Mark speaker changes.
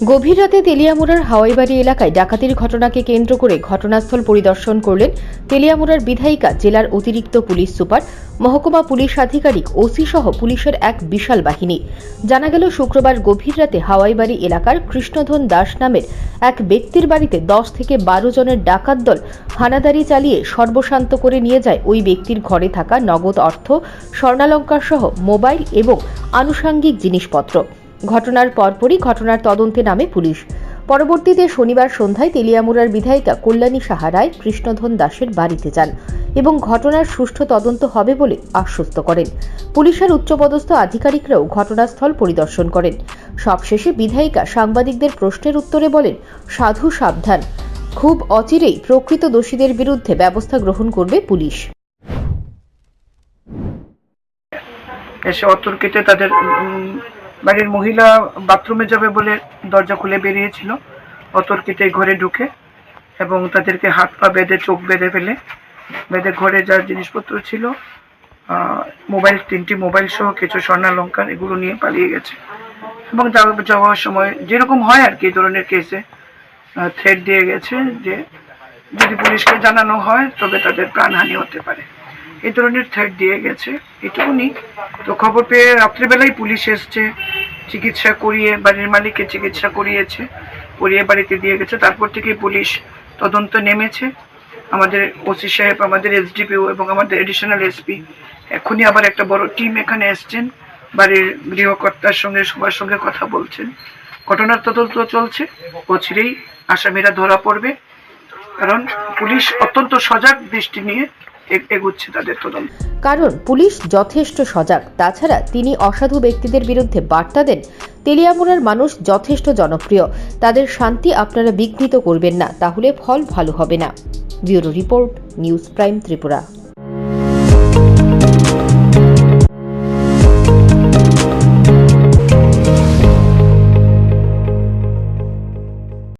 Speaker 1: গভীর রাতে তেলিয়ামুড়ার হাওয়াইবাড়ি এলাকায় ডাকাতির ঘটনাকে কেন্দ্র করে ঘটনাস্থল পরিদর্শন করলেন তেলিয়ামুড়ার বিধায়িকা জেলার অতিরিক্ত পুলিশ সুপার, মহকুমা পুলিশ আধিকারিক ওসি সহ পুলিশের এক বিশাল বাহিনী। জানা গেল, শুক্রবার গভীর রাতে হাওয়াইবাড়ি এলাকার কৃষ্ণধন দাস নামের এক ব্যক্তির বাড়িতে দশ থেকে বারো জনের ডাকাত দল হানাদারি চালিয়ে সর্বশান্ত করে নিয়ে যায় ওই ব্যক্তির ঘরে থাকা নগদ অর্থ, স্বর্ণালঙ্কার সহ মোবাইল এবং আনুষাঙ্গিক জিনিসপত্র। ঘটনার পরপরই ঘটনার তদন্তে নামে পুলিশ। পরবর্তীতে শনিবার সন্ধ্যায় তেলিয়ামুড়ার বিধায়িকা কল্যাণী সাহা রায় কৃষ্ণধন দাসের বাড়িতে যান এবং ঘটনার সুষ্ঠু তদন্ত হবে বলে আশ্বস্ত করেন। পুলিশের উচ্চপদস্থ আধিকারিকরাও ঘটনাস্থল পরিদর্শন করেন। সবশেষে বিধায়িকা সাংবাদিকদের প্রশ্নের উত্তরে বলেন, সাধু সাবধান। খুব অচিরেই প্রকৃত দোষীদের বিরুদ্ধে ব্যবস্থা গ্রহণ করবে পুলিশ।
Speaker 2: এসে অতর্কিতে তাদের বাড়ির মহিলা বাথরুমে যাবে বলে দরজা খুলে বেরিয়েছিল। অতর্কিতে ঘরে ঢুকে এবং তাদেরকে হাত পা বেঁধে চোখ বেঁধে ফেলে। বেঁধে ঘরে যা জিনিসপত্র ছিল মোবাইল, তিনটি মোবাইল সহ কিছু স্বর্ণালঙ্কার এগুলো নিয়ে পালিয়ে গেছে। এবং যাওয়া- যাওয়ার সময় যেরকম হয় আর কি এই ধরনের কেসে থ্রেড দিয়ে গেছে যে যদি পুলিশকে জানানো হয় তবে তাদের প্রাণহানি হতে পারে। এই ধরনের থ্রেড দিয়ে গেছে, এটুকুনি। তো খবর পেয়ে রাত্রিবেলায় পুলিশ এসছে, চিকিৎসা করিয়ে, বাড়ির মালিককে চিকিৎসা করিয়েছে, করিয়ে বাড়িতে দিয়ে গেছে। তারপর থেকে পুলিশ তদন্ত নেমেছে। আমাদের ওসি সাহেব, আমাদের এসডিপিও এবং আমাদের এডিশনাল এসপি এখনই আবার একটা বড় টিম এখানে এসছেন। বাড়ির গৃহকর্তার সঙ্গে, সবার সঙ্গে কথা বলছেন। ঘটনার তদন্ত চলছে। অচিরেই আসামিরা ধরা পড়বে। কারণ পুলিশ অত্যন্ত সজাগ দৃষ্টি নিয়ে এ- তাদের তদন্ত।
Speaker 1: কারণ পুলিশ যথেষ্ট সজাগ। তাছাড়া তিনি অসাধু ব্যক্তিদের বিরুদ্ধে বার্তা দেন। তেলিয়ামুড়ার মানুষ যথেষ্ট জনপ্রিয়। তাদের শান্তি আপনারা বিঘ্নিত করবেন না, তাহলে ফল ভালো হবে না। Bureau report, news prime Tripura.